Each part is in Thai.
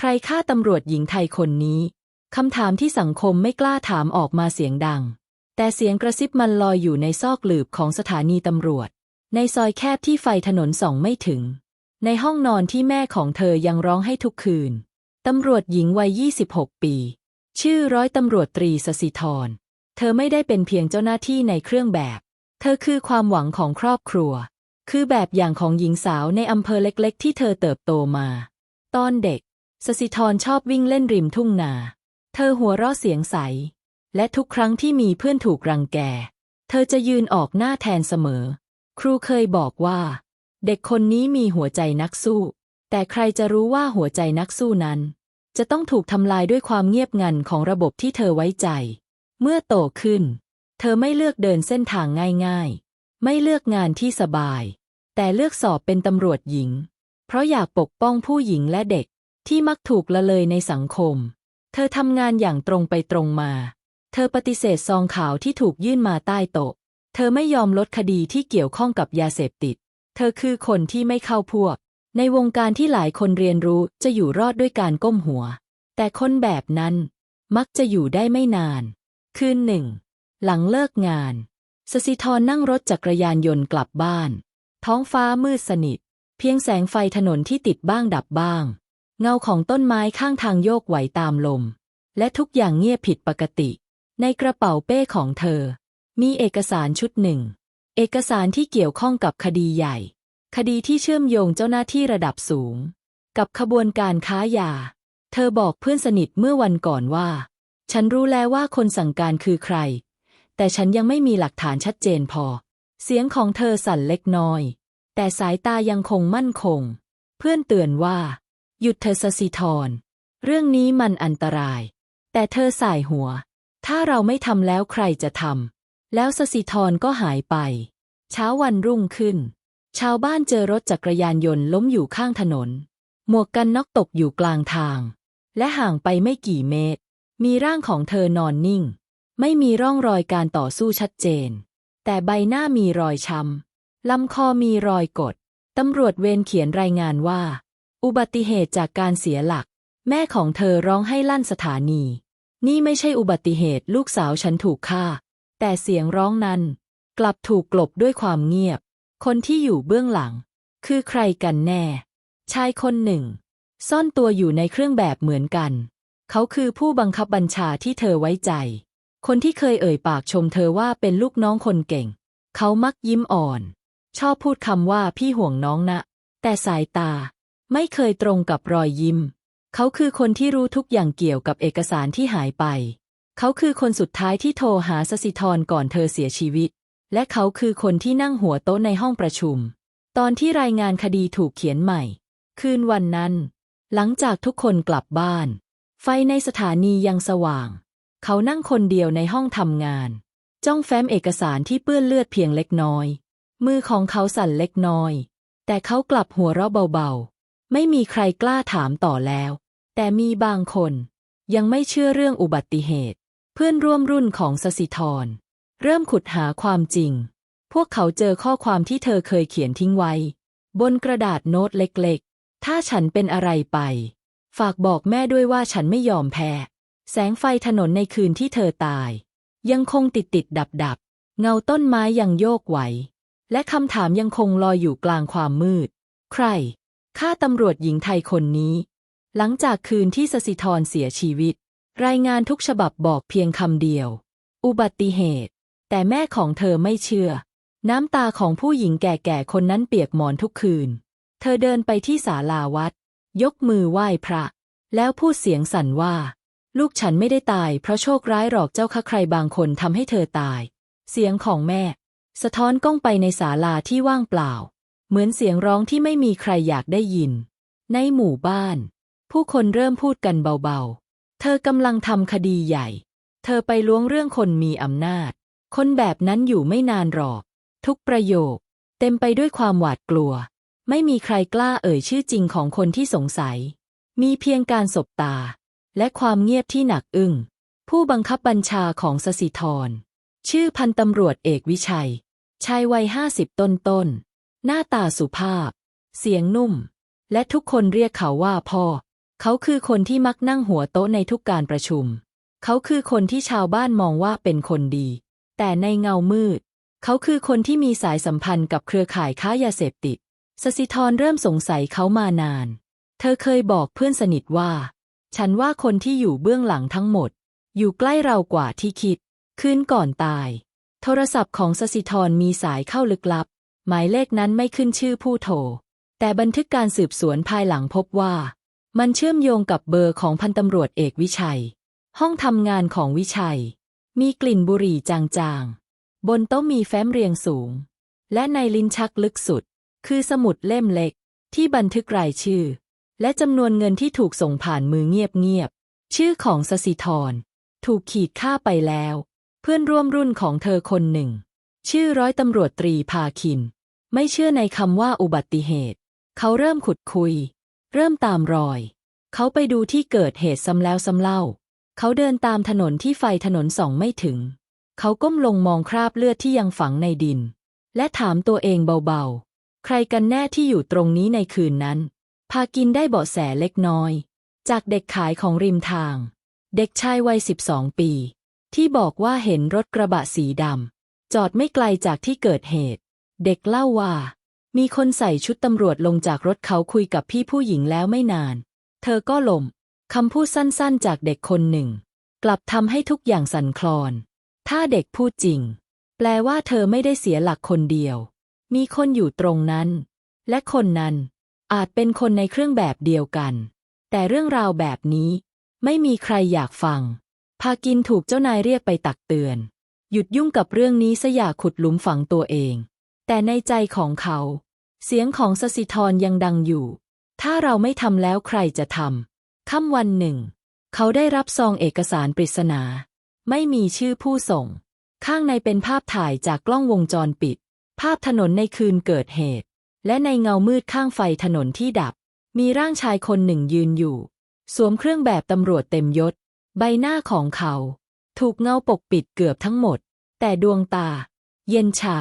ใครฆ่าตำรวจหญิงไทยคนนี้ คำถามที่สังคมไม่กล้าถามออกมาเสียงดัง แต่เสียงกระซิบมันลอยอยู่ในซอกหลืบของสถานีตำรวจ ในซอยแคบที่ไฟถนนส่องไม่ถึง ในห้องนอนที่แม่ของเธอยังร้องให้ทุกคืน ตำรวจหญิงวัย 26 ปี ชื่อร้อยตำรวจตรีสสิธร เธอไม่ได้เป็นเพียงเจ้าหน้าที่ในเครื่องแบบ เธอคือความหวังของครอบครัว คือแบบอย่างของหญิงสาวในอำเภอเล็ก ๆ ที่เธอเติบโตมา ตอนเด็ก สสิธรชอบวิ่งเล่นริมทุ่งนา เธอหัวเราะเสียงใส และทุกครั้งที่มีเพื่อนถูกรังแก เธอจะยืนออกหน้าแทนเสมอ ครูเคยบอกว่า เด็กคนนี้มีหัวใจนักสู้ แต่ใครจะรู้ว่าหัวใจนักสู้นั้น จะต้องถูกทำลายด้วยความเงียบงันของระบบที่เธอไว้ใจ เมื่อโตขึ้น เธอไม่เลือกเดินเส้นทางง่ายๆ ไม่เลือกงานที่สบาย แต่เลือกสอบเป็นตำรวจหญิง เพราะอยากปกป้องผู้หญิงและเด็ก ที่มักถูกละเลยในสังคม เธอทำงานอย่างตรงไปตรงมา เธอปฏิเสธซองขาวที่ถูกยื่นมาใต้โต๊ะ เธอไม่ยอมลดคดีที่เกี่ยวข้องกับยาเสพติด เธอคือคนที่ไม่เข้าพวก ในวงการที่หลายคนเรียนรู้จะอยู่รอดด้วยการก้มหัว แต่คนแบบนั้นมักจะอยู่ได้ไม่นาน คืนหนึ่ง หลังเลิกงาน สสิธรนั่งรถจักรยานยนต์กลับบ้าน ท้องฟ้ามืดสนิท เพียงแสงไฟถนนที่ติดบ้างดับบ้าง เงาของต้นไม้ข้างทางโยกไหวตามลม และทุกอย่างเงียบผิดปกติ ในกระเป๋าเป้ของเธอ มีเอกสารชุดหนึ่ง เอกสารที่เกี่ยวข้องกับคดีใหญ่ คดีที่เชื่อมโยงเจ้าหน้าที่ระดับสูง กับขบวนการค้ายา เธอบอกเพื่อนสนิทเมื่อวันก่อนว่า ฉันรู้แล้วว่าคนสั่งการคือใคร แต่ฉันยังไม่มีหลักฐานชัดเจนพอ เสียงของเธอสั่นเล็กน้อย แต่สายตายังคงมั่นคง เพื่อนเตือนว่า หยุดเธอสสิธรเรื่องนี้มันอันตราย แต่เธอสายหัว ถ้าเราไม่ทำแล้วใครจะทำแล้วสสิธรก็หายไป เช้าวันรุ่งขึ้น ชาวบ้านเจอรถจักรยานยนต์ล้มอยู่ข้างถนน หมวกกันน็อกตกอยู่กลางทาง และห่างไปไม่กี่เมตร มีร่างของเธอนอนนิ่ง ไม่มีร่องรอยการต่อสู้ชัดเจน แต่ใบหน้ามีรอยช้ำลำคอมีรอยกดตำรวจเวรเขียนรายงานว่า อุบัติเหตุจากการเสียหลัก แม่ของเธอร้องให้ลั่นสถานี นี่ไม่ใช่อุบัติเหตุลูกสาวฉันถูกฆ่า แต่เสียงร้องนั้น กลับถูกกลบด้วยความเงียบ คนที่อยู่เบื้องหลัง คือใครกันแน่ ชายคนหนึ่ง ซ่อนตัวอยู่ในเครื่องแบบเหมือนกัน เขาคือผู้บังคับบัญชาที่เธอไว้ใจ คนที่เคยเอ่ยปากชมเธอว่าเป็นลูกน้องคนเก่ง เขามักยิ้มอ่อน ชอบพูดคำว่าพี่ห่วงน้องนะ แต่สายตา ไม่เคยตรงกับรอยยิ้ม เขาคือคนที่รู้ทุกอย่างเกี่ยวกับเอกสารที่หายไป เขาคือคนสุดท้ายที่โทรหาสสิธรก่อนเธอเสียชีวิต และเขาคือคนที่นั่งหัวโต๊ะในห้องประชุม ตอนที่รายงานคดีถูกเขียนใหม่ คืนวันนั้น หลังจากทุกคนกลับบ้าน ไฟในสถานียังสว่าง เขานั่งคนเดียวในห้องทำงาน จ้องแฟ้มเอกสารที่เปื้อนเลือดเพียงเล็กน้อย มือของเขาสั่นเล็กน้อย แต่เขากลับหัวเราะเบาๆ ไม่มีใครกล้าถามต่อแล้ว แต่มีบางคน ยังไม่เชื่อเรื่องอุบัติเหตุ เพื่อนร่วมรุ่นของสสิธร เริ่มขุดหาความจริง พวกเขาเจอข้อความที่เธอเคยเขียนทิ้งไว้ บนกระดาษโน้ตเล็กๆ ถ้าฉันเป็นอะไรไป ฝากบอกแม่ด้วยว่าฉันไม่ยอมแพ้ แสงไฟถนนในคืนที่เธอตาย ยังคงติดติดดับดับ เงาต้นไม้ยังโยกไหว และคำถามยังคงลอยอยู่กลางความมืด ใคร ฆ่าตำรวจหญิงไทยคนนี้ หลังจากคืนที่สสิธรเสียชีวิต รายงานทุกฉบับบอกเพียงคำเดียว อุบัติเหตุ แต่แม่ของเธอไม่เชื่อ น้ำตาของผู้หญิงแก่ๆคนนั้นเปียกหมอนทุกคืน เธอเดินไปที่ศาลาวัด ยกมือไหว้พระ แล้วพูดเสียงสั่นว่า ลูกฉันไม่ได้ตายเพราะโชคร้ายหรอกเจ้าค่ะใครบางคนทำให้เธอตาย เสียงของแม่ สะท้อนกล้องไปในศาลาที่ว่างเปล่า เหมือนเสียงร้องที่ไม่มีใครอยากได้ยิน ในหมู่บ้าน ผู้คนเริ่มพูดกันเบาๆ เธอกำลังทำคดีใหญ่ เธอไปล้วงเรื่องคนมีอำนาจ คนแบบนั้นอยู่ไม่นานหรอก ทุกประโยค เต็มไปด้วยความหวาดกลัว ไม่มีใครกล้าเอ่ยชื่อจริงของคนที่สงสัย มีเพียงการสบตา และความเงียบที่หนักอึ้ง ผู้บังคับบัญชาของสสิธร ชื่อพันตำรวจเอกวิชัย ชายวัยห้าสิบต้นต้น หน้าตาสุภาพ เสียงนุ่ม และทุกคนเรียกเขาว่าพ่อ เขาคือคนที่มักนั่งหัวโต๊ะในทุกการประชุม เขาคือคนที่ชาวบ้านมองว่าเป็นคนดี แต่ในเงามืด เขาคือคนที่มีสายสัมพันธ์กับเครือข่ายค้ายาเสพติดสสิธรเริ่มสงสัยเขามานาน เธอเคยบอกเพื่อนสนิทว่า ฉันว่าคนที่อยู่เบื้องหลังทั้งหมด อยู่ใกล้เรากว่าที่คิด คืนก่อนตาย โทรศัพท์ของสสิธรมีสายเข้าลึกลับ หมายเลขนั้นไม่ขึ้นชื่อผู้โทร แต่บันทึกการสืบสวนภายหลังพบว่า มันเชื่อมโยงกับเบอร์ของพันตำรวจเอกวิชัย ห้องทำงานของวิชัย มีกลิ่นบุหรี่จางๆ บนโต๊ะมีแฟ้มเรียงสูง และในลิ้นชักลึกสุด คือสมุดเล่มเล็ก ที่บันทึกรายชื่อ และจำนวนเงินที่ถูกส่งผ่านมือเงียบๆชื่อของสสิธรถูกขีดค่าไปแล้ว เพื่อนร่วมรุ่นของเธอคนหนึ่ง ชื่อร้อยตำรวจตรีพาคิน ไม่เชื่อในคำว่าอุบัติเหตุ เขาเริ่มขุดคุย เริ่มตามรอย เขาไปดูที่เกิดเหตุซ้ำแล้วซ้ำเล่า เขาเดินตามถนนที่ไฟถนนส่องไม่ถึง เขาก้มลงมองคราบเลือดที่ยังฝังในดิน และถามตัวเองเบาๆ ใครกันแน่ที่อยู่ตรงนี้ในคืนนั้น พากินได้เบาะแสเล็กน้อย จากเด็กขายของริมทาง เด็กชายวัย12ปี ที่บอกว่าเห็นรถกระบะสีดำจอดไม่ไกลจากที่เกิดเหตุ เด็กเล่าว่า มีคนใส่ชุดตำรวจลงจากรถเขาคุยกับพี่ผู้หญิงแล้วไม่นาน เธอก็ลมคำพูดสั้นๆ จากเด็กคนหนึ่ง กลับทำให้ทุกอย่างสั่นคลอน ถ้าเด็กพูดจริง แปลว่าเธอไม่ได้เสียหลักคนเดียว มีคนอยู่ตรงนั้น และคนนั้นอาจเป็นคนในเครื่องแบบเดียวกัน แต่เรื่องราวแบบนี้ ไม่มีใครอยากฟัง พากินถูกเจ้านายเรียกไปตักเตือน หยุดยุ่งกับเรื่องนี้ซะอย่าขุดหลุมฝังตัวเอง แต่ในใจของเขา เสียงของสสิธรยังดังอยู่ ถ้าเราไม่ทำแล้วใครจะทำค่ำวันหนึ่ง เขาได้รับซองเอกสารปริศนา ไม่มีชื่อผู้ส่ง ข้างในเป็นภาพถ่ายจากกล้องวงจรปิด ภาพถนนในคืนเกิดเหตุ และในเงามืดข้างไฟถนนที่ดับ มีร่างชายคนหนึ่งยืนอยู่ สวมเครื่องแบบตำรวจเต็มยศ ใบหน้าของเขา ถูกเงาปกปิดเกือบทั้งหมด แต่ดวงตา เย็นชา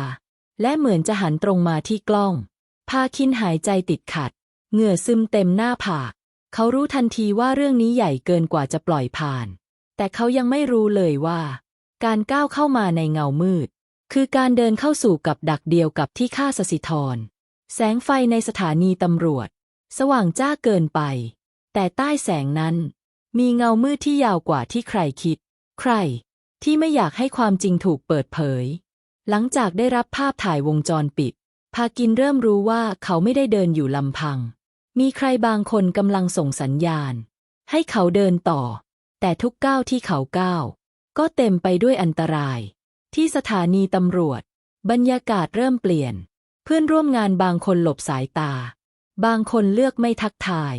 และเหมือนจะหันตรงมาที่กล้อง พาคินหายใจติดขัด เหงื่อซึมเต็มหน้าผาก เขารู้ทันทีว่าเรื่องนี้ใหญ่เกินกว่าจะปล่อยผ่าน แต่เขายังไม่รู้เลยว่า การก้าวเข้ามาในเงามืด คือการเดินเข้าสู่กับดักเดียวกับที่ฆ่าสสิธร แสงไฟในสถานีตำรวจ สว่างจ้าเกินไป แต่ใต้แสงนั้น มีเงามืดที่ยาวกว่าที่ใครคิด ใคร ที่ไม่อยากให้ความจริงถูกเปิดเผย หลังจากได้รับภาพถ่ายวงจรปิด พากินเริ่มรู้ว่าเขาไม่ได้เดินอยู่ลำพัง มีใครบางคนกำลังส่งสัญญาณ ให้เขาเดินต่อ แต่ทุกก้าวที่เขาก้าว ก็เต็มไปด้วยอันตราย ที่สถานีตำรวจ บรรยากาศเริ่มเปลี่ยน เพื่อนร่วมงานบางคนหลบสายตา บางคนเลือกไม่ทักทาย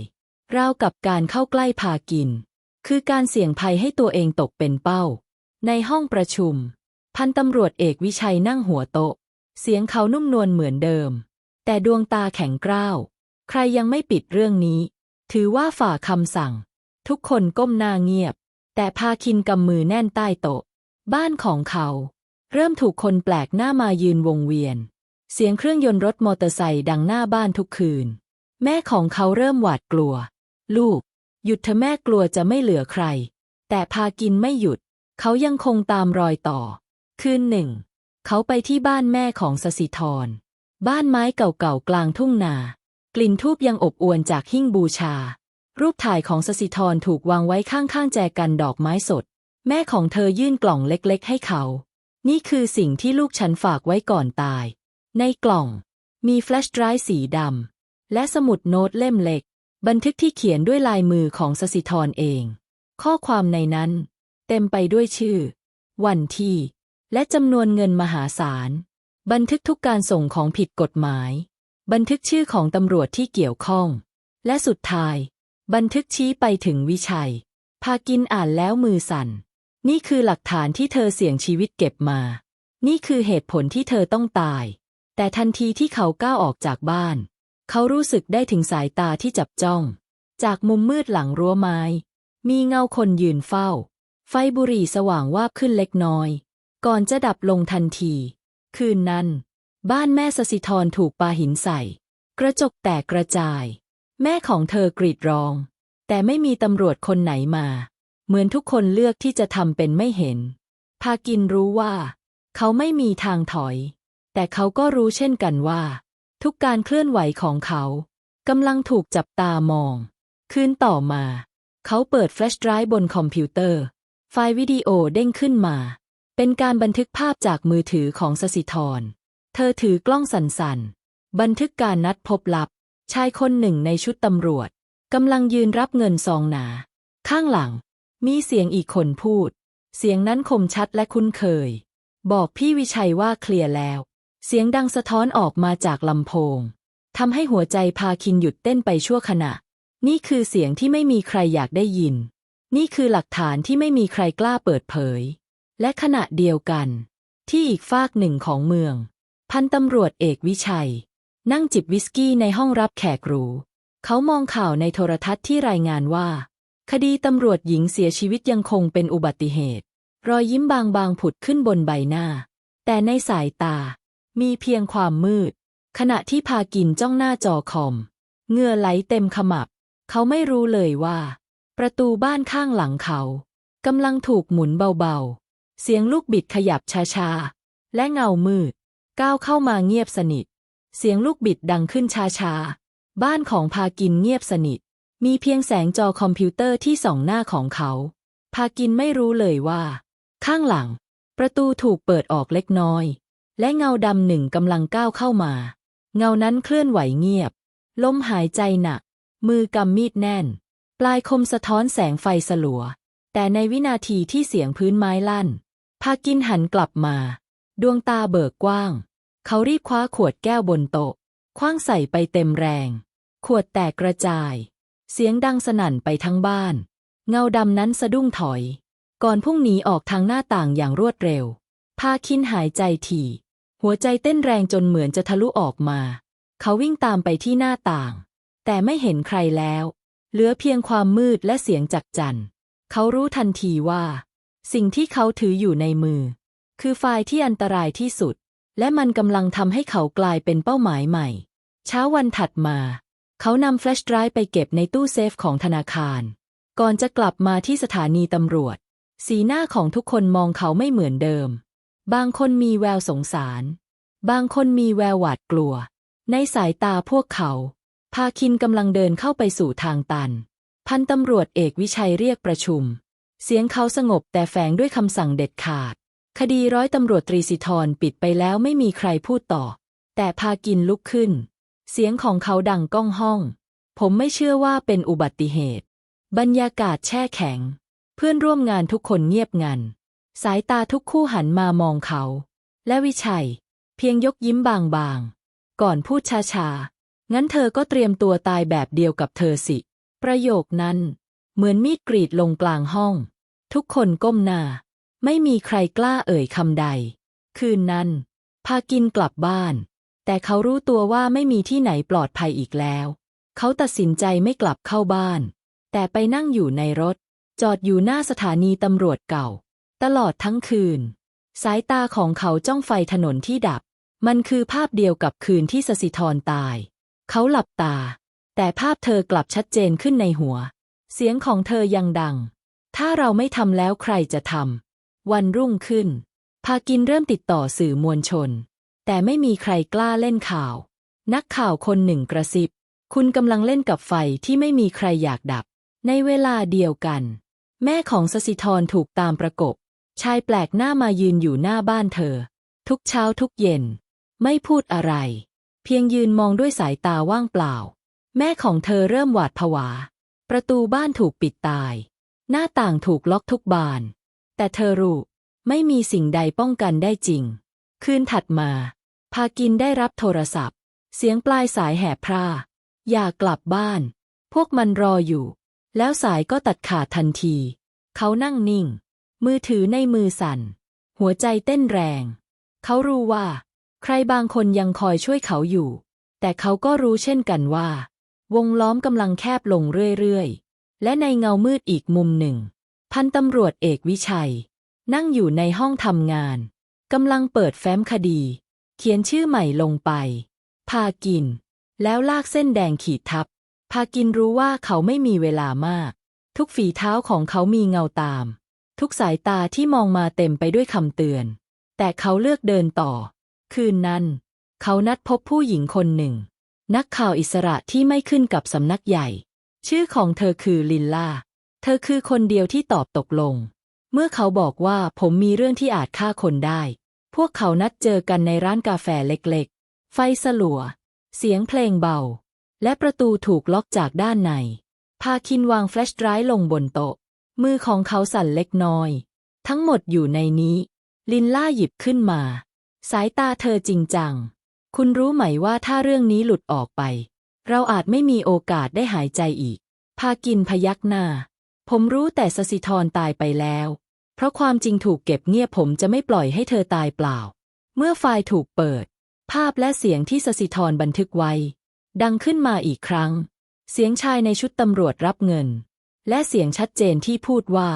ราวกับการเข้าใกล้พากิน คือการเสี่ยงภัยให้ตัวเองตกเป็นเป้า ในห้องประชุม พันตำรวจเอกวิชัยนั่งหัวโต๊ะ เสียงเขานุ่มนวลเหมือนเดิม แต่ดวงตาแข็งกร้าว ใครยังไม่ปิดเรื่องนี้ ถือว่าฝ่าคำสั่ง ทุกคนก้มหน้าเงียบ แต่พาคินกำมือแน่นใต้โต๊ะ บ้านของเขา เริ่มถูกคนแปลกหน้ามายืนวงเวียน เสียงเครื่องยนต์รถมอเตอร์ไซค์ดังหน้าบ้านทุกคืน แม่ของเขาเริ่มหวาดกลัว ลูก หยุดเถอะแม่กลัวจะไม่เหลือใคร แต่พากินไม่หยุด เขายังคงตามรอยต่อ คืนหนึ่ง เขาไปที่บ้านแม่ของสสิธร บ้านไม้เก่าๆกลางทุ่งนา กลิ่นทูบยังอบอวนจากหิ้งบูชา รูปถ่ายของสสิธรถูกวางไว้ข้างๆแจกันดอกไม้สด แม่ของเธอยื่นกล่องเล็กๆ ให้เขา นี่คือสิ่งที่ลูกฉันฝากไว้ก่อนตาย ในกล่อง มีแฟลชไดรฟ์สีดำและสมุดโน้ตเล่มเล็ก บันทึกที่เขียนด้วยลายมือของสสิธรเอง ข้อความในนั้น เต็มไปด้วยชื่อ วันที่ และจำนวนเงินมหาศาล บันทึกทุกการส่งของผิดกฎหมาย บันทึกชื่อของตำรวจที่เกี่ยวข้อง และสุดท้าย บันทึกชี้ไปถึงวิชัย พากินอ่านแล้วมือสั่น นี่คือหลักฐานที่เธอเสี่ยงชีวิตเก็บมา นี่คือเหตุผลที่เธอต้องตาย แต่ทันทีที่เขาก้าวออกจากบ้าน เขารู้สึกได้ถึงสายตาที่จับจ้อง จากมุมมืดหลังรั้วไม้ มีเงาคนยืนเฝ้า ไฟบุหรี่สว่างวาบขึ้นเล็กน้อย ก่อนจะดับลงทันที คืนนั้น บ้านแม่สสิธรถูกปาหินใส่ กระจกแตกกระจาย แม่ของเธอกรีดร้อง แต่ไม่มีตำรวจคนไหนมา เหมือนทุกคนเลือกที่จะทำเป็นไม่เห็น พากินรู้ว่า เขาไม่มีทางถอย แต่เขาก็รู้เช่นกันว่า ทุกการเคลื่อนไหวของเขากำลังถูกจับตามอง คืนต่อมา เขาเปิดแฟลชไดรฟ์บนคอมพิวเตอร์ ไฟล์วิดีโอเด้งขึ้นมา เป็นการบันทึกภาพจากมือถือของสสิธร เธอถือกล้องสั่นๆ บันทึกการนัดพบลับ ชายคนหนึ่งในชุดตำรวจกำลังยืนรับเงินซองหนา ข้างหลัง มีเสียงอีกคนพูด เสียงนั้นคมชัดและคุ้นเคย บอกพี่วิชัยว่าเคลียร์แล้ว เสียงดังสะท้อนออกมาจากลำโพงทำให้หัวใจพาคินหยุดเต้นไปชั่วขณะ นี่คือเสียงที่ไม่มีใครอยากได้ยิน นี่คือหลักฐานที่ไม่มีใครกล้าเปิดเผย และขณะเดียวกัน ที่อีกฟากหนึ่งของเมือง พันตำรวจเอกวิชัย นั่งจิบวิสกี้ในห้องรับแขกหรู เขามองข่าวในโทรทัศน์ที่รายงานว่า คดีตำรวจหญิงเสียชีวิตยังคงเป็นอุบัติเหตุ รอยยิ้มบางๆผุดขึ้นบนใบหน้า แต่ในสายตา มีเพียงความมืด ขณะที่พากินจ้องหน้าจอคอมเงื่อไหลเต็มขมับ เขาไม่รู้เลยว่า ประตูบ้านข้างหลังเขากำลังถูกหมุนเบาๆ เสียงลูกบิดขยับช้าๆ และเงามืด ก้าวเข้ามาเงียบสนิท เสียงลูกบิดดังขึ้นช้าๆ บ้านของพากินเงียบสนิท มีเพียงแสงจอคอมพิวเตอร์ที่ส่องหน้าของเขา พากินไม่รู้เลยว่า ข้างหลัง ประตูถูกเปิดออกเล็กน้อย และเงาดำหนึ่งกำลังก้าวเข้ามา เงานั้นเคลื่อนไหวเงียบ ลมหายใจหนัก มือกำมีดแน่น ปลายคมสะท้อนแสงไฟสลัว แต่ในวินาทีที่เสียงพื้นไม้ลั่นากินหันกลับมา ดวงตาเบิกกว้าง เขารีบคว้าขวดแก้วบนโต๊ะคว้างใส่ไปเต็มแรง ขวดแตกกระจาย เสียงดังสนั่นไปทั้งบ้าน เงาดำนั้นสะดุ้งถอย ก่อนพุ่งหนีออกทางหน้าต่างอย่างรวดเร็วพาคินหายใจถี่ หัวใจเต้นแรงจนเหมือนจะทะลุออกมา เขาวิ่งตามไปที่หน้าต่าง แต่ไม่เห็นใครแล้ว เหลือเพียงความมืดและเสียงจักจั่นเขารู้ทันทีว่า สิ่งที่เขาถืออยู่ในมือ คือไฟล์ที่อันตรายที่สุด และมันกำลังทำให้เขากลายเป็นเป้าหมายใหม่ เช้าวันถัดมา เขานำแฟลชไดรฟ์ไปเก็บในตู้เซฟของธนาคาร ก่อนจะกลับมาที่สถานีตำรวจ สีหน้าของทุกคนมองเขาไม่เหมือนเดิม บางคนมีแววสงสาร บางคนมีแววหวาดกลัว ในสายตาพวกเขาพาคินกำลังเดินเข้าไปสู่ทางตัน พันตำรวจเอกวิชัยเรียกประชุม เสียงเขาสงบแต่แฝงด้วยคำสั่งเด็ดขาด คดีร้อยตำรวจตรีสิทรปิดไปแล้วไม่มีใครพูดต่อ แต่พากินลุกขึ้น เสียงของเขาดังก้องห้อง ผมไม่เชื่อว่าเป็นอุบัติเหตุ บรรยากาศแช่แข็ง เพื่อนร่วมงานทุกคนเงียบงัน สายตาทุกคู่หันมามองเขา และวิชัย เพียงยกยิ้มบางๆ ก่อนพูดช้าๆ งั้นเธอก็เตรียมตัวตายแบบเดียวกับเธอสิ ประโยคนั้น เหมือนมีดกรีดลงกลางห้อง ทุกคนก้มหน้า ไม่มีใครกล้าเอ่ยคำใด คืนนั้น พากินกลับบ้าน แต่เขารู้ตัวว่าไม่มีที่ไหนปลอดภัยอีกแล้ว เขาตัดสินใจไม่กลับเข้าบ้าน แต่ไปนั่งอยู่ในรถ จอดอยู่หน้าสถานีตำรวจเก่า ตลอดทั้งคืน สายตาของเขาจ้องไฟถนนที่ดับ มันคือภาพเดียวกับคืนที่สสิธรตาย เขาหลับตา แต่ภาพเธอกลับชัดเจนขึ้นในหัว เสียงของเธอยังดัง ถ้าเราไม่ทำแล้วใครจะทำ วันรุ่งขึ้น พากินเริ่มติดต่อสื่อมวลชน แต่ไม่มีใครกล้าเล่นข่าว นักข่าวคนหนึ่งกระซิบ คุณกำลังเล่นกับไฟที่ไม่มีใครอยากดับ ในเวลาเดียวกัน แม่ของสสิธรถูกตามประกบ ชายแปลกหน้ามายืนอยู่หน้าบ้านเธอ ทุกเช้าทุกเย็น ไม่พูดอะไร เพียงยืนมองด้วยสายตาว่างเปล่า แม่ของเธอเริ่มหวาดผวา ประตูบ้านถูกปิดตาย หน้าต่างถูกล็อกทุกบาน แต่เธอรู้ไม่มีสิ่งใดป้องกันได้จริง คืนถัดมา พากินได้รับโทรศัพท์ เสียงปลายสายแหบพร่า อย่ากลับบ้าน พวกมันรออยู่ แล้วสายก็ตัดขาดทันที เขานั่งนิ่ง มือถือในมือสั่น หัวใจเต้นแรง เขารู้ว่า ใครบางคนยังคอยช่วยเขาอยู่ แต่เขาก็รู้เช่นกันว่า วงล้อมกำลังแคบลงเรื่อยๆ และในเงามืดอีกมุมหนึ่ง พันตำรวจเอกวิชัย นั่งอยู่ในห้องทำงานกำลังเปิดแฟ้มคดี เขียนชื่อใหม่ลงไป พากิน แล้วลากเส้นแดงขีดทับ พากินรู้ว่าเขาไม่มีเวลามาก ทุกฝีเท้าของเขามีเงาตาม ทุกสายตาที่มองมาเต็มไปด้วยคำเตือน แต่เขาเลือกเดินต่อ คืนนั้น เขานัดพบผู้หญิงคนหนึ่ง นักข่าวอิสระที่ไม่ขึ้นกับสำนักใหญ่ ชื่อของเธอคือลินล่า เธอคือคนเดียวที่ตอบตกลง เมื่อเขาบอกว่าผมมีเรื่องที่อาจฆ่าคนได้ พวกเขานัดเจอกันในร้านกาแฟเล็กๆ ไฟสลัว เสียงเพลงเบา และประตูถูกล็อกจากด้านใน พาคินวางแฟลชไดรฟ์ลงบนโต๊ะ มือของเขาสั่นเล็กน้อย ทั้งหมดอยู่ในนี้ ลินล่าหยิบขึ้นมา สายตาเธอจริงจัง คุณรู้ไหมว่าถ้าเรื่องนี้หลุดออกไป เราอาจไม่มีโอกาสได้หายใจอีก พากินพยักหน้า ผมรู้แต่สสิธรตายไปแล้ว เพราะความจริงถูกเก็บเงียบผมจะไม่ปล่อยให้เธอตายเปล่า เมื่อไฟล์ถูกเปิด ภาพและเสียงที่สสิธรบันทึกไว้ ดังขึ้นมาอีกครั้ง เสียงชายในชุดตำรวจรับเงิน และเสียงชัดเจนที่พูดว่า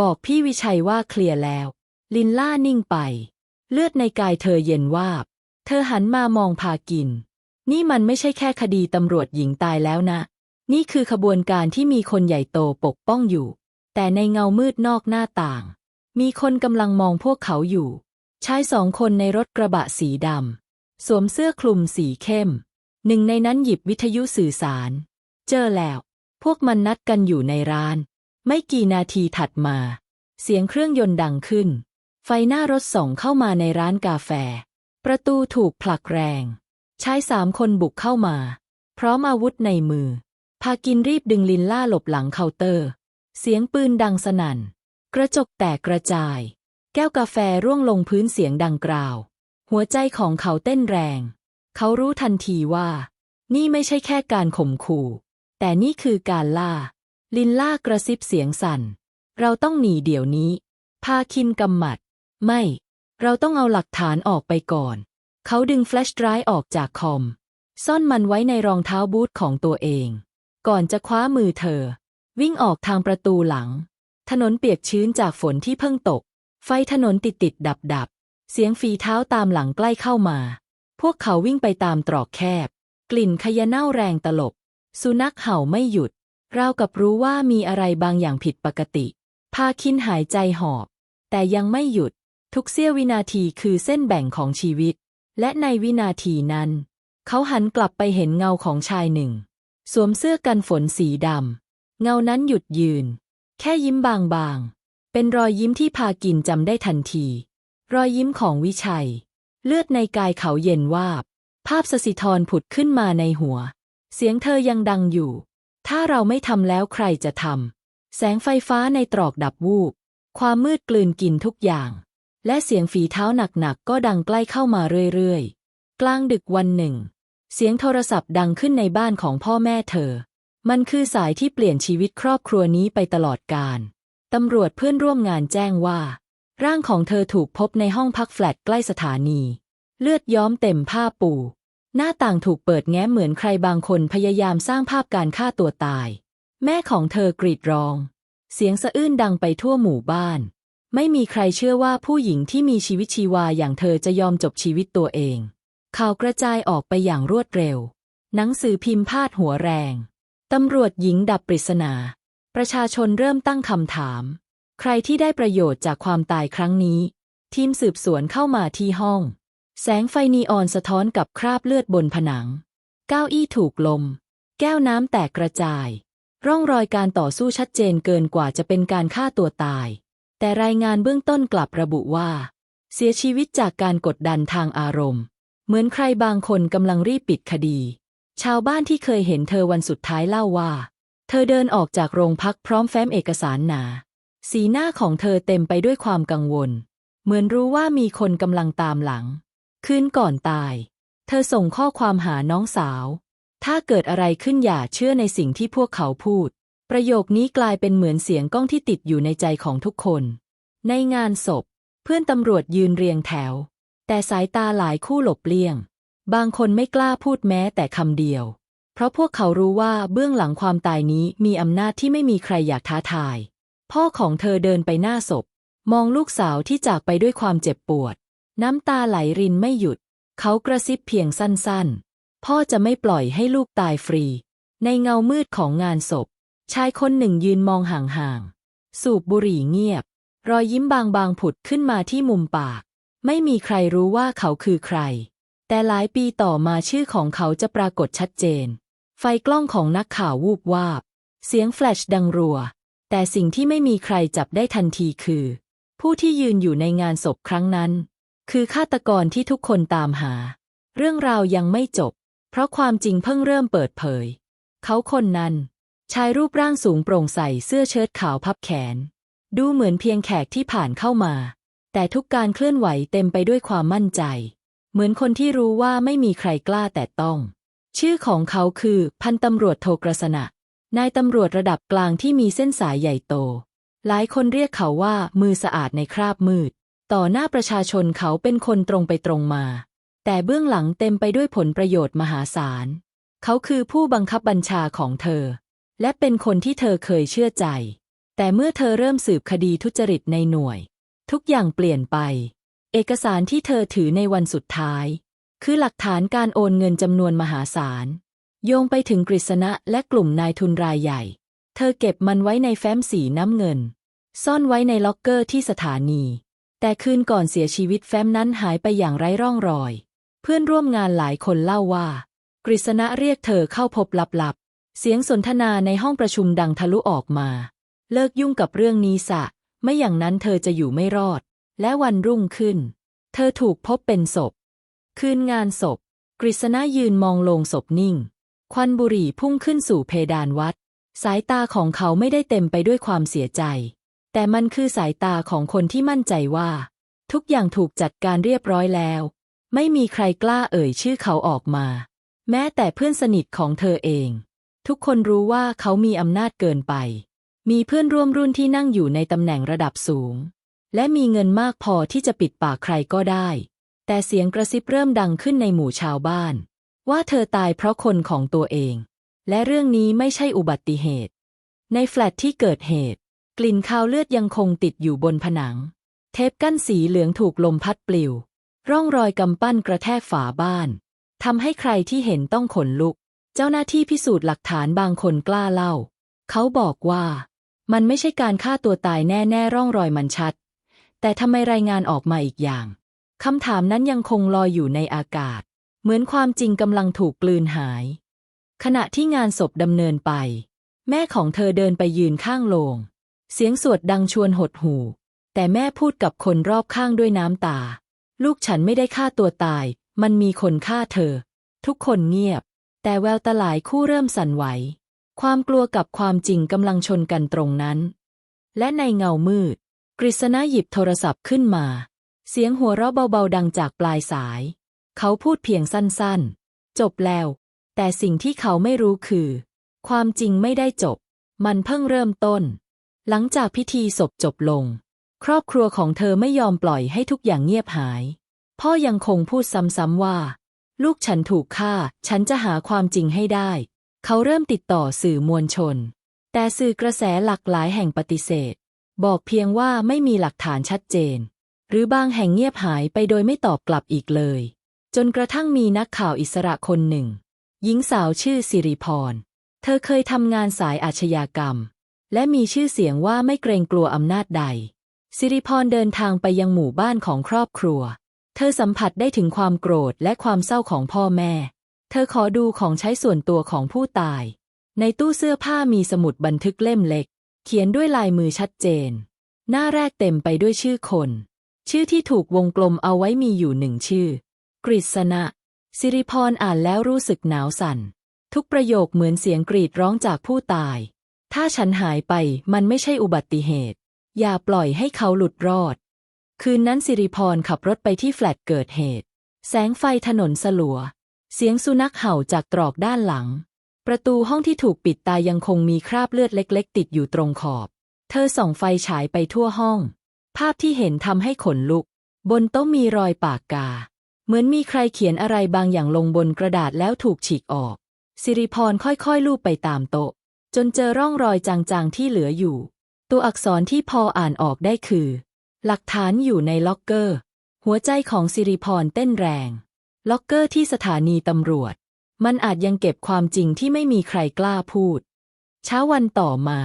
บอกพี่วิชัยว่าเคลียร์แล้ว ลินล่านิ่งไป เลือดในกายเธอเย็นวาบ เธอหันมามองพากิน นี่มันไม่ใช่แค่คดีตำรวจหญิงตายแล้วนะ นี่คือขบวนการที่มีคนใหญ่โตปกป้องอยู่ แต่ในเงามืดนอกหน้าต่าง มีคนกำลังมองพวกเขาอยู่ ชายสองคนในรถกระบะสีดำสวมเสื้อคลุมสีเข้ม หนึ่งในนั้นหยิบวิทยุสื่อสาร เจอแล้ว พวกมันนัดกันอยู่ในร้าน ไม่กี่นาทีถัดมา เสียงเครื่องยนต์ดังขึ้น ไฟหน้ารถส่องเข้ามาในร้านกาแฟ ประตูถูกผลักแรง ชายสามคนบุกเข้ามา พร้อมอาวุธในมือ พากินรีบดึงลินล่าหลบหลังเคาน์เตอร์ เสียงปืนดังสนั่น กระจกแตกกระจาย แก้วกาแฟร่วงลงพื้นเสียงดังกราว หัวใจของเขาเต้นแรง เขารู้ทันทีว่า นี่ไม่ใช่แค่การข่มขู่ แต่นี่คือการล่า ลินล่ากระซิบเสียงสั่น เราต้องหนีเดี๋ยวนี้ พาคินกำหมัด ไม่ เราต้องเอาหลักฐานออกไปก่อน เขาดึงแฟลชไดรฟ์ออกจากคอม ซ่อนมันไว้ในรองเท้าบูทของตัวเอง ก่อนจะคว้ามือเธอ วิ่งออกทางประตูหลัง ถนนเปียกชื้นจากฝนที่เพิ่งตก ไฟถนนติดติดดับดับ เสียงฝีเท้าตามหลังใกล้เข้ามา พวกเขาวิ่งไปตามตรอกแคบ กลิ่นขยะเน่าแรงตลบ สุนัขเห่าไม่หยุด ราวกับรู้ว่ามีอะไรบางอย่างผิดปกติ พาคินหายใจหอบ แต่ยังไม่หยุด ทุกเสี้ยววินาทีคือเส้นแบ่งของชีวิต และในวินาทีนั้น เขาหันกลับไปเห็นเงาของชายหนึ่ง สวมเสื้อกันฝนสีดำ เงานั้นหยุดยืน แค่ยิ้มบางๆ เป็นรอยยิ้มที่พากินจำได้ทันที รอยยิ้มของวิชัย เลือดในกายเขาเย็นวาบ ภาพสสิธรผุดขึ้นมาในหัว เสียงเธอยังดังอยู่ ถ้าเราไม่ทำแล้วใครจะทำแสงไฟฟ้าในตรอกดับวูบ ความมืดกลืนกินทุกอย่าง และเสียงฝีเท้าหนักๆก็ดังใกล้เข้ามาเรื่อยๆ กลางดึกวันหนึ่ง เสียงโทรศัพท์ดังขึ้นในบ้านของพ่อแม่เธอ มันคือสายที่เปลี่ยนชีวิตครอบครัวนี้ไปตลอดกาลตำรวจเพื่อนร่วมงานแจ้งว่า ร่างของเธอถูกพบในห้องพักแฟลตใกล้สถานี เลือดย้อมเต็มผ้าปู หน้าต่างถูกเปิดแง้มเหมือนใครบางคนพยายามสร้างภาพการฆ่าตัวตาย แม่ของเธอกรีดร้อง เสียงสะอื้นดังไปทั่วหมู่บ้าน ไม่มีใครเชื่อว่าผู้หญิงที่มีชีวิตชีวาอย่างเธอจะยอมจบชีวิตตัวเอง ข่าวกระจายออกไปอย่างรวดเร็ว หนังสือพิมพ์พาดหัวแรง ตำรวจหญิงดับปริศนา ประชาชนเริ่มตั้งคำถาม ใครที่ได้ประโยชน์จากความตายครั้งนี้ ทีมสืบสวนเข้ามาที่ห้อง แสงไฟนีออนสะท้อนกับคราบเลือดบนผนัง เก้าอี้ถูกลม แก้วน้ำแตกกระจาย ร่องรอยการต่อสู้ชัดเจนเกินกว่าจะเป็นการฆ่าตัวตาย แต่รายงานเบื้องต้นกลับระบุว่า เสียชีวิตจากการกดดันทางอารมณ์ เหมือนใครบางคนกำลังรีบปิดคดี ชาวบ้านที่เคยเห็นเธอวันสุดท้ายเล่าว่า เธอเดินออกจากโรงพักพร้อมแฟ้มเอกสารหนา สีหน้าของเธอเต็มไปด้วยความกังวล เหมือนรู้ว่ามีคนกำลังตามหลัง คืนก่อนตาย เธอส่งข้อความหาน้องสาว ถ้าเกิดอะไรขึ้นอย่าเชื่อในสิ่งที่พวกเขาพูด ประโยคนี้กลายเป็นเหมือนเสียงก้องที่ติดอยู่ในใจของทุกคน ในงานศพ เพื่อนตำรวจยืนเรียงแถว แต่สายตาหลายคู่หลบเลี่ยง บางคนไม่กล้าพูดแม้แต่คำเดียว เพราะพวกเขารู้ว่าเบื้องหลังความตายนี้มีอำนาจที่ไม่มีใครอยากท้าทาย พ่อของเธอเดินไปหน้าศพ มองลูกสาวที่จากไปด้วยความเจ็บปวด น้ำตาไหลรินไม่หยุด เขากระซิบเพียงสั้นๆ พ่อจะไม่ปล่อยให้ลูกตายฟรี ในเงามืดของงานศพ ชายคนหนึ่งยืนมองห่างๆ สูบบุหรี่เงียบ รอยยิ้มบางๆผุดขึ้นมาที่มุมปาก ไม่มีใครรู้ว่าเขาคือใคร แต่หลายปีต่อมาชื่อของเขาจะปรากฏชัดเจน ไฟกล้องของนักข่าววูบวาบ เสียงแฟลชดังรัว แต่สิ่งที่ไม่มีใครจับได้ทันทีคือ ผู้ที่ยืนอยู่ในงานศพครั้งนั้น คือฆาตกรที่ทุกคนตามหา เรื่องราวยังไม่จบ เพราะความจริงเพิ่งเริ่มเปิดเผย เขาคนนั้น ชายรูปร่างสูงโปร่งใสเสื้อเชิ้ตขาวพับแขน ดูเหมือนเพียงแขกที่ผ่านเข้ามา แต่ทุกการเคลื่อนไหวเต็มไปด้วยความมั่นใจ เหมือนคนที่รู้ว่าไม่มีใครกล้าแต่ต้อง ชื่อของเขาคือพันตำรวจโทกฤษณะนายตำรวจระดับกลางที่มีเส้นสายใหญ่โต หลายคนเรียกเขาว่ามือสะอาดในคราบมืด ต่อหน้าประชาชนเขาเป็นคนตรงไปตรงมา แต่เบื้องหลังเต็มไปด้วยผลประโยชน์มหาศาล เขาคือผู้บังคับบัญชาของเธอ และเป็นคนที่เธอเคยเชื่อใจ แต่เมื่อเธอเริ่มสืบคดีทุจริตในหน่วย ทุกอย่างเปลี่ยนไป เอกสารที่เธอถือในวันสุดท้าย คือหลักฐานการโอนเงินจำนวนมหาศาล โยงไปถึงกฤษณะและกลุ่มนายทุนรายใหญ่ เธอเก็บมันไว้ในแฟ้มสีน้ำเงิน ซ่อนไว้ในล็อกเกอร์ที่สถานี แต่คืนก่อนเสียชีวิตแฟ้มนั้นหายไปอย่างไร้ร่องรอย เพื่อนร่วมงานหลายคนเล่าว่า กฤษณะเรียกเธอเข้าพบลับๆ เสียงสนทนาในห้องประชุมดังทะลุออกมา เลิกยุ่งกับเรื่องนี้สะ ไม่อย่างนั้นเธอจะอยู่ไม่รอด และวันรุ่งขึ้น เธอถูกพบเป็นศพ คืนงานศพ กฤษณะยืนมองโลงศพนิ่ง ควันบุหรี่พุ่งขึ้นสู่เพดานวัด สายตาของเขาไม่ได้เต็มไปด้วยความเสียใจ แต่มันคือสายตาของคนที่มั่นใจว่า ทุกอย่างถูกจัดการเรียบร้อยแล้ว ไม่มีใครกล้าเอ่ยชื่อเขาออกมา แม้แต่เพื่อนสนิทของเธอเอง ทุกคนรู้ว่าเขามีอำนาจเกินไป มีเพื่อนร่วมรุ่นที่นั่งอยู่ในตำแหน่งระดับสูง และมีเงินมากพอที่จะปิดปากใครก็ได้ แต่เสียงกระซิบเริ่มดังขึ้นในหมู่ชาวบ้าน ว่าเธอตายเพราะคนของตัวเอง และเรื่องนี้ไม่ใช่อุบัติเหตุ ในแฟลตที่เกิดเหตุ กลิ่นคาวเลือดยังคงติดอยู่บนผนัง เทปกั้นสีเหลืองถูกลมพัดปลิว ร่องรอยกำปั้นกระแทกฝาบ้านทำให้ใครที่เห็นต้องขนลุก เจ้าหน้าที่พิสูจน์หลักฐานบางคนกล้าเล่า เขาบอกว่า มันไม่ใช่การฆ่าตัวตายแน่ ๆ ร่องรอยมันชัด แต่ทำไมรายงานออกมาอีกอย่างคำถามนั้นยังคงลอยอยู่ในอากาศ เหมือนความจริงกำลังถูกกลืนหาย ขณะที่งานศพดำเนินไป แม่ของเธอเดินไปยืนข้างโลง เสียงสวดดังชวนหดหูแต่แม่พูดกับคนรอบข้างด้วยน้ำตา ลูกฉันไม่ได้ฆ่าตัวตาย มันมีคนฆ่าเธอ ทุกคนเงียบ แต่แววตาหลายคู่เริ่มสั่นไหว ความกลัวกับความจริงกำลังชนกันตรงนั้น และในเงามืด กฤษณะหยิบโทรศัพท์ขึ้นมา เสียงหัวเราะเบาๆดังจากปลายสาย เขาพูดเพียงสั้นๆ จบแล้ว แต่สิ่งที่เขาไม่รู้คือ ความจริงไม่ได้จบ มันเพิ่งเริ่มต้น หลังจากพิธีศพจบลง ครอบครัวของเธอไม่ยอมปล่อยให้ทุกอย่างเงียบหาย พ่อยังคงพูดซ้ำๆว่า ลูกฉันถูกฆ่า ฉันจะหาความจริงให้ได้ เขาเริ่มติดต่อสื่อมวลชน แต่สื่อกระแสหลากหลายแห่งปฏิเสธ บอกเพียงว่าไม่มีหลักฐานชัดเจน หรือบางแห่งเงียบหายไปโดยไม่ตอบกลับอีกเลย จนกระทั่งมีนักข่าวอิสระคนหนึ่ง หญิงสาวชื่อสิริพร เธอเคยทำงานสายอาชญากรรม และมีชื่อเสียงว่าไม่เกรงกลัวอำนาจใด สิริพรเดินทางไปยังหมู่บ้านของครอบครัว เธอสัมผัสได้ถึงความโกรธและความเศร้าของพ่อแม่ เธอขอดูของใช้ส่วนตัวของผู้ตาย ในตู้เสื้อผ้ามีสมุดบันทึกเล่มเล็ก เขียนด้วยลายมือชัดเจน หน้าแรกเต็มไปด้วยชื่อคน ชื่อที่ถูกวงกลมเอาไว้มีอยู่หนึ่งชื่อ กฤษณะ สิริพรอ่านแล้วรู้สึกหนาวสั่น ทุกประโยคเหมือนเสียงกรีดร้องจากผู้ตาย ถ้าฉันหายไปมันไม่ใช่อุบัติเหตุ อย่าปล่อยให้เขาหลุดรอด คืนนั้นสิริพรขับรถไปที่แฟลตเกิดเหตุ แสงไฟถนนสลัว เสียงสุนัขเห่าจากตรอกด้านหลัง ประตูห้องที่ถูกปิดตายยังคงมีคราบเลือดเล็ก ๆ ติดอยู่ตรงขอบ เธอส่องไฟฉายไปทั่วห้อง ภาพที่เห็นทำให้ขนลุก บนโต๊ะมีรอยปากกา เหมือนมีใครเขียนอะไรบางอย่างลงบนกระดาษแล้วถูกฉีกออก สิริพรค่อยๆ ลูบไปตามโต๊ะ จนเจอร่องรอยจางๆที่เหลืออยู่ ตัวอักษรที่พออ่านออกได้คือ หลักฐานอยู่ในล็อกเกอร์ หัวใจของสิริพรเต้นแรง ล็อกเกอร์ที่สถานีตำรวจ มันอาจยังเก็บความจริงที่ไม่มีใครกล้าพูด เช้าวันต่อมา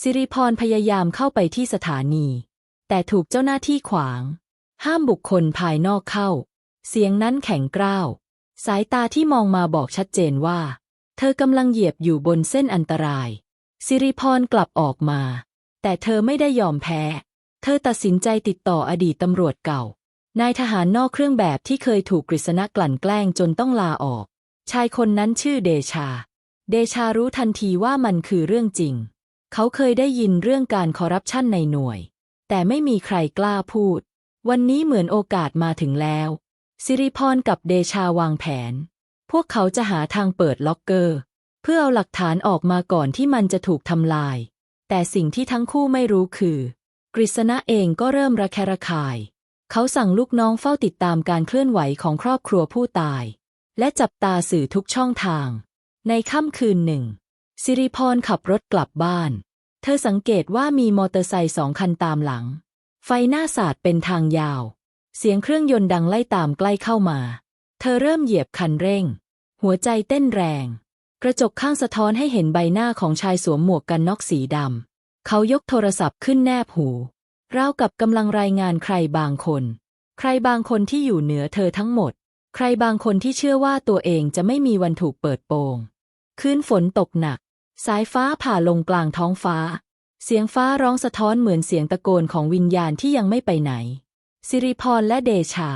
สิริพรพยายามเข้าไปที่สถานี แต่ถูกเจ้าหน้าที่ขวาง ห้ามบุคคลภายนอกเข้า เสียงนั้นแข็งกร้าว สายตาที่มองมาบอกชัดเจนว่า เธอกำลังเหยียบอยู่บนเส้นอันตราย สิริพรกลับออกมา แต่เธอไม่ได้ยอมแพ้ เธอตัดสินใจติดต่ออดีตตำรวจเก่า นายทหารนอกเครื่องแบบที่เคยถูกกฤษณะกลั่นแกล้งจนต้องลาออก ชายคนนั้นชื่อเดชา เดชารู้ทันทีว่ามันคือเรื่องจริง เขาเคยได้ยินเรื่องการคอร์รัปชันในหน่วย แต่ไม่มีใครกล้าพูด วันนี้เหมือนโอกาสมาถึงแล้ว สิริพรกับเดชาวางแผน พวกเขาจะหาทางเปิดล็อกเกอร์ เพื่อเอาหลักฐานออกมาก่อนที่มันจะถูกทำลาย แต่สิ่งที่ทั้งคู่ไม่รู้คือ กฤษณะเองก็เริ่มระแคะระคาย เขาสั่งลูกน้องเฝ้าติดตามการเคลื่อนไหวของครอบครัวผู้ตาย และจับตาสื่อทุกช่องทาง ในค่ำคืนหนึ่ง สิริพรขับรถกลับบ้าน เธอสังเกตว่ามีมอเตอร์ไซค์สองคันตามหลัง ไฟหน้าสาดเป็นทางยาว เสียงเครื่องยนต์ดังไล่ตามใกล้เข้ามา เธอเริ่มเหยียบคันเร่ง หัวใจเต้นแรง กระจกข้างสะท้อนให้เห็นใบหน้าของชายสวมหมวกกันน็อกสีดำ เขายกโทรศัพท์ขึ้นแนบหูราวกับกำลังรายงานใครบางคน ใครบางคนที่อยู่เหนือเธอทั้งหมด ใครบางคนที่เชื่อว่าตัวเองจะไม่มีวันถูกเปิดโปงคืนฝนตกหนัก สายฟ้าผ่าลงกลางท้องฟ้า เสียงฟ้าร้องสะท้อนเหมือนเสียงตะโกนของวิญญาณที่ยังไม่ไปไหน สิริพรและเดชา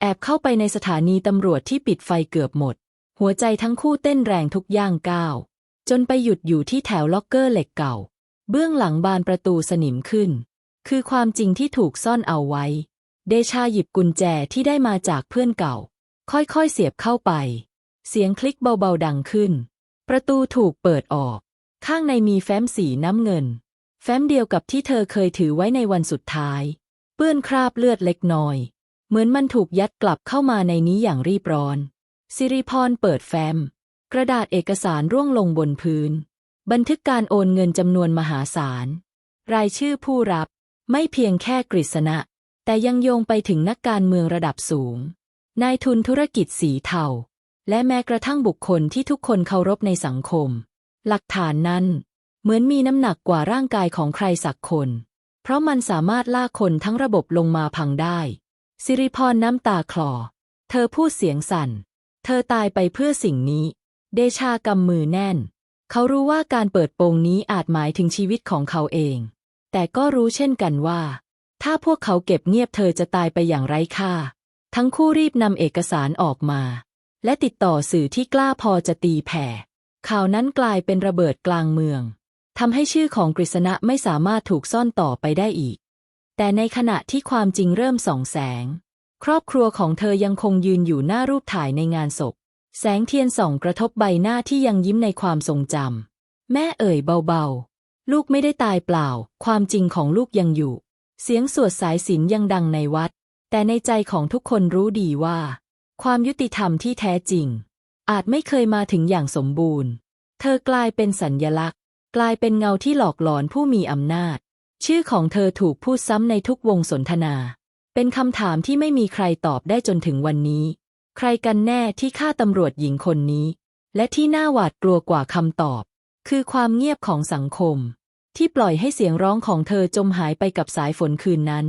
แอบเข้าไปในสถานีตำรวจที่ปิดไฟเกือบหมด หัวใจทั้งคู่เต้นแรงทุกย่างก้าวจนไปหยุดอยู่ที่แถวล็อกเกอร์เหล็กเก่า เบื้องหลังบานประตูสนิมขึ้น คือความจริงที่ถูกซ่อนเอาไว้ เดชาหยิบกุญแจที่ได้มาจากเพื่อนเก่า ค่อยๆเสียบเข้าไป เสียงคลิกเบาๆดังขึ้น ประตูถูกเปิดออก ข้างในมีแฟ้มสีน้ำเงิน แฟ้มเดียวกับที่เธอเคยถือไว้ในวันสุดท้าย เปื้อนคราบเลือดเล็กน้อย เหมือนมันถูกยัดกลับเข้ามาในนี้อย่างรีบร้อน สิริพรเปิดแฟ้ม กระดาษเอกสารร่วงลงบนพื้น บันทึกการโอนเงินจำนวนมหาศาล รายชื่อผู้รับ ไม่เพียงแค่กฤษณะ แต่ยังโยงไปถึงนักการเมืองระดับสูง นายทุนธุรกิจสีเทา และแม้กระทั่งบุคคลที่ทุกคนเคารพในสังคม หลักฐานนั้น เหมือนมีน้ำหนักกว่าร่างกายของใครสักคน เพราะมันสามารถลากคนทั้งระบบลงมาพังได้ สิริพรน้ำตาคลอ เธอพูดเสียงสั่น เธอตายไปเพื่อสิ่งนี้ เดชากำมือแน่น เขารู้ว่าการเปิดโปงนี้อาจหมายถึงชีวิตของเขาเอง แต่ก็รู้เช่นกันว่า ถ้าพวกเขาเก็บเงียบเธอจะตายไปอย่างไร้ค่า ทั้งคู่รีบนำเอกสารออกมา และติดต่อสื่อที่กล้าพอจะตีแผ่ ข่าวนั้นกลายเป็นระเบิดกลางเมืองทำให้ชื่อของกฤษณะไม่สามารถถูกซ่อนต่อไปได้อีก แต่ในขณะที่ความจริงเริ่มส่องแสง ครอบครัวของเธอยังคงยืนอยู่หน้ารูปถ่ายในงานศพ แสงเทียนส่องกระทบใบหน้าที่ยังยิ้มในความทรงจำ แม่เอ่ยเบาๆ ลูกไม่ได้ตายเปล่า ความจริงของลูกยังอยู่ เสียงสวดสายศีลยังดังในวัด แต่ในใจของทุกคนรู้ดีว่า ความยุติธรรมที่แท้จริง อาจไม่เคยมาถึงอย่างสมบูรณ์ เธอกลายเป็นสัญญลักษณ์ กลายเป็นเงาที่หลอกหลอนผู้มีอำนาจ ชื่อของเธอถูกพูดซ้ำในทุกวงสนทนา เป็นคำถามที่ไม่มีใครตอบได้จนถึงวันนี้ ใครกันแน่ที่ฆ่าตำรวจหญิงคนนี้ และที่น่าหวาดกลัวกว่าคำตอบ คือความเงียบของสังคม ที่ปล่อยให้เสียงร้องของเธอจมหายไปกับสายฝนคืนนั้น